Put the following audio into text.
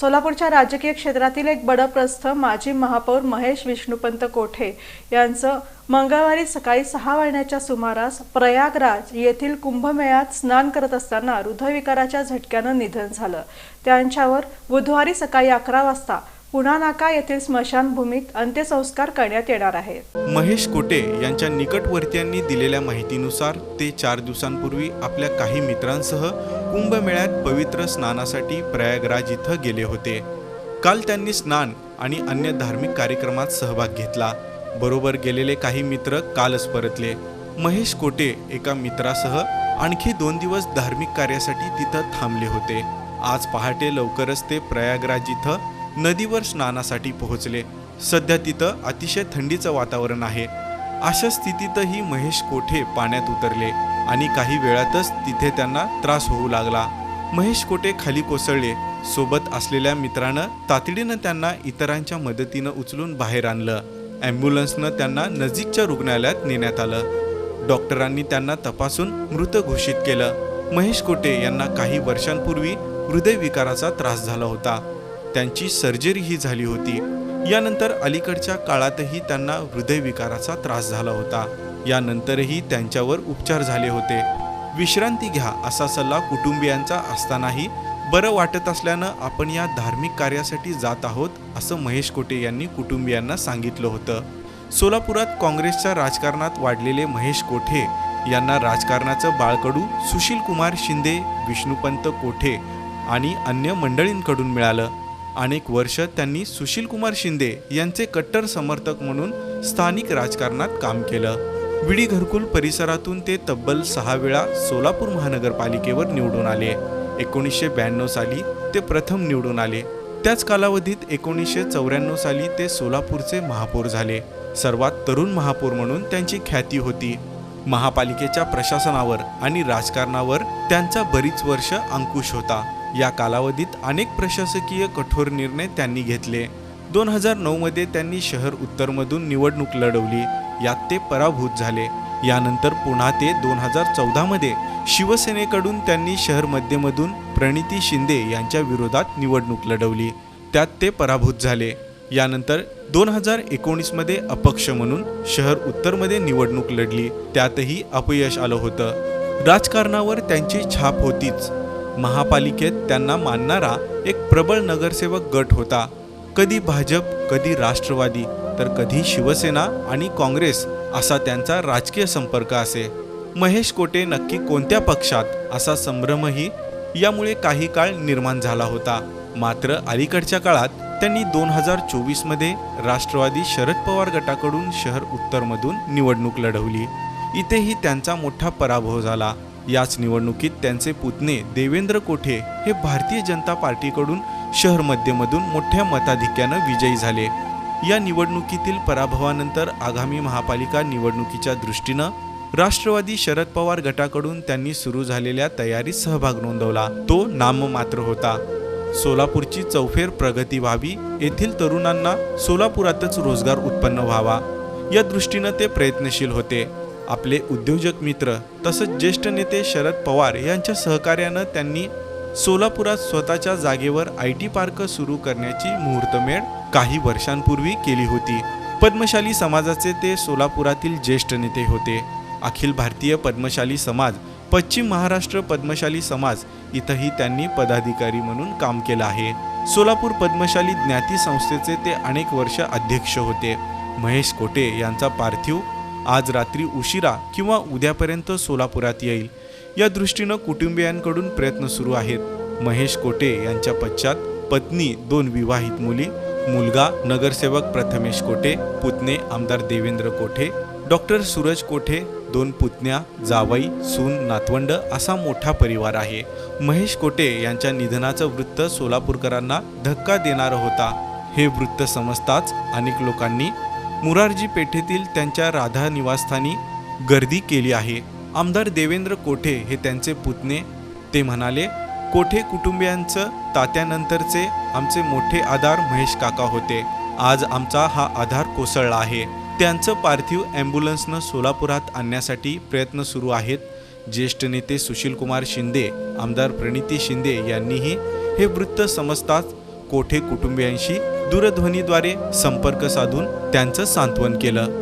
सोलापूरच्या राजकीय क्षेत्रातील एक बडप्रस्थ माजी महापौर महेश विष्णुपंत कोठे यांचं मंगळवारी सकाळी सहा वाजण्याच्या सुमारास प्रयागराज येथील कुंभमेळ्यात स्नान करत असताना हृदयविकाराच्या झटक्यानं निधन झालं. त्यांच्यावर बुधवारी सकाळी अकरा वाजता पुणा नाका येथील स्मशानभूमीत अंत्यसंस्कार करण्यात येणार आहेत. महेश कोटे यांच्या निकटवर्तीयांनी दिलेल्या माहितीनुसार ते चार दिवसांपूर्वी आपल्या काही मित्रांसह कुंभमेळ्यात पवित्र स्नानासाठी प्रयागराज इथं गेले होते. काल त्यांनी स्नान आणि अन्य धार्मिक कार्यक्रमात सहभाग घेतला. बरोबर गेलेले काही मित्र कालच परतले. महेश कोटे एका मित्रासह आणखी दोन दिवस धार्मिक कार्यासाठी तिथं थांबले होते. आज पहाटे लवकरच ते प्रयागराज इथं नदीवर स्नानासाठी पोहोचले. सध्या तिथं अतिशय थंडीचं वातावरण आहे. अशा स्थितीतही महेश कोठे पाण्यात उतरले आणि काही वेळातच तिथे त्यांना त्रास होऊ लागला. महेश कोटे खाली कोसळले. सोबत असलेल्या मित्रानं तातडीनं त्यांना इतरांच्या मदतीनं उचलून बाहेर आणलं. ॲम्ब्युलन्सनं त्यांना नजीकच्या रुग्णालयात नेण्यात आलं. डॉक्टरांनी त्यांना तपासून मृत घोषित केलं. महेश कोटे यांना काही वर्षांपूर्वी हृदयविकाराचा त्रास झाला होता. त्यांची सर्जरीही झाली होती. यानंतर अलीकडच्या काळातही त्यांना हृदयविकाराचा त्रास झाला होता. यानंतरही त्यांच्यावर उपचार झाले होते. विश्रांती घ्या असा सल्ला कुटुंबियांचा असतानाही बरं वाटत असल्यानं आपण या धार्मिक कार्यासाठी जात आहोत असं महेश कोटे यांनी कुटुंबियांना सांगितलं होतं. सोलापुरात काँग्रेसच्या राजकारणात वाढलेले महेश कोठे यांना राजकारणाचं बाळकडू सुशील कुमार शिंदे विष्णुपंत कोठे आणि अन्य मंडळींकडून मिळालं. अनेक वर्ष त्यांनी सुशील कुमार शिंदे यांचे कट्टर समर्थक म्हणून स्थानिक राजकारणात काम केलं. विडी घरकुल परिसरातून ते तब्बल सहा वेळा सोलापूर महानगरपालिकेवर निवडून आले. एकोणीसशे ब्याण्णव साली ते प्रथम निवडून आले. त्याच कालावधीत एकोणीसशे चौऱ्याण्णव साली ते सोलापूरचे महापौर झाले. सर्वात तरुण महापौर म्हणून त्यांची ख्याती होती. महापालिकेच्या प्रशासनावर आणि राजकारणावर त्यांचा बरीच वर्ष अंकुश होता. या कालावधीत अनेक प्रशासकीय कठोर निर्णय त्यांनी घेतले. दोन हजार नऊमध्ये त्यांनी शहर उत्तरमधून निवडणूक लढवली. यात ते पराभूत झाले. यानंतर पुन्हा ते दोन हजार चौदामध्ये शिवसेनेकडून त्यांनी शहर मध्यमधून प्रणिती शिंदे यांच्या विरोधात निवडणूक लढवली. त्यात ते पराभूत झाले. यानंतर दोन हजार एकोणीसमध्ये अपक्ष म्हणून शहर उत्तरमध्ये निवडणूक लढली. त्यातही अपयश आलं होतं. राजकारणावर त्यांची छाप होतीच. महापालिकेत त्यांना मानणारा एक प्रबळ नगरसेवक गट होता. कधी भाजप कधी राष्ट्रवादी तर कधी शिवसेना आणि काँग्रेस असा त्यांचा राजकीय संपर्क असे. महेश कोटे नक्की कोणत्या पक्षात असा संभ्रमही यामुळे काही काळ निर्माण झाला होता. मात्र अलीकडच्या काळात त्यांनी दोन हजार चोवीसमध्ये राष्ट्रवादी शरद पवार गटाकडून शहर उत्तरमधून निवडणूक लढवली. इथेही त्यांचा मोठा पराभव झाला. याच निवडणुकीत त्यांचे पुतणे देवेंद्र कोठे हे भारतीय जनता पार्टीकडून शहर मध्यमधून मोठ्या मताधिक्यानं विजयी झाले. या निवडणुकीतील पराभवानंतर आगामी महापालिका निवडणुकीच्या दृष्टीनं राष्ट्रवादी शरद पवार गटाकडून त्यांनी सुरू झालेल्या तयारीत सहभाग नोंदवला. तो नाममात्र होता. सोलापूरची चौफेर प्रगती व्हावी येथील तरुणांना सोलापुरातच रोजगार उत्पन्न व्हावा या दृष्टीनं ते प्रयत्नशील होते. आपले उद्योजक मित्र तसंच ज्येष्ठ नेते शरद पवार यांच्या सहकार्यानं त्यांनी सोलापुरात स्वतःच्या जागेवर आय टी पार्क सुरू करण्याची मुहूर्तमेढ काही वर्षांपूर्वी केली होती. पद्मशाली समाजाचे ते सोलापुरातील ज्येष्ठ नेते होते. अखिल भारतीय पद्मशाली समाज पश्चिम महाराष्ट्र पद्मशाली समाज इथंही त्यांनी पदाधिकारी म्हणून काम केलं आहे. सोलापूर पद्मशाली ज्ञाती संस्थेचे ते अनेक वर्ष अध्यक्ष होते. महेश कोटे यांचा पार्थिव आज रात्री उशिरा किंवा उद्यापर्यंत सोलापुरात येईल. या दृष्टीनं कुटुंबियांकडून प्रयत्न सुरू आहेत. महेश कोटे यांच्या पश्चात पत्नी दोन विवाहित मुली मुलगा नगरसेवक प्रथमेश कोटे पुतणे आमदार देवेंद्र कोठे डॉक्टर सूरज कोठे दोन पुतण्या जावई सून नातवंड असा मोठा परिवार आहे. महेश कोटे यांच्या निधनाचं वृत्त सोलापूरकरांना धक्का देणारं होता. हे वृत्त समजताच अनेक लोकांनी मुरारजी पेठेतील त्यांच्या राधा निवासस्थानी गर्दी केली आहे. आमदार देवेंद्र कोठे हे त्यांचे पुतणे? ते म्हणाले कोठे कुटुंबियांचं? तात्यानंतरचे आमचे मोठे आधार महेश काका होते. आज आमचा हा आधार कोसळला आहे. त्यांचं पार्थिव ॲम्ब्युलन्सनं सोलापुरात आणण्यासाठी प्रयत्न सुरू आहेत. ज्येष्ठ नेते सुशीलकुमार शिंदे आमदार प्रणिती शिंदे यांनीही हे वृत्त समजताच कोठे कुटुंबियांशी दूरध्वनीद्वारे संपर्क साधून त्यांचं सांत्वन केलं.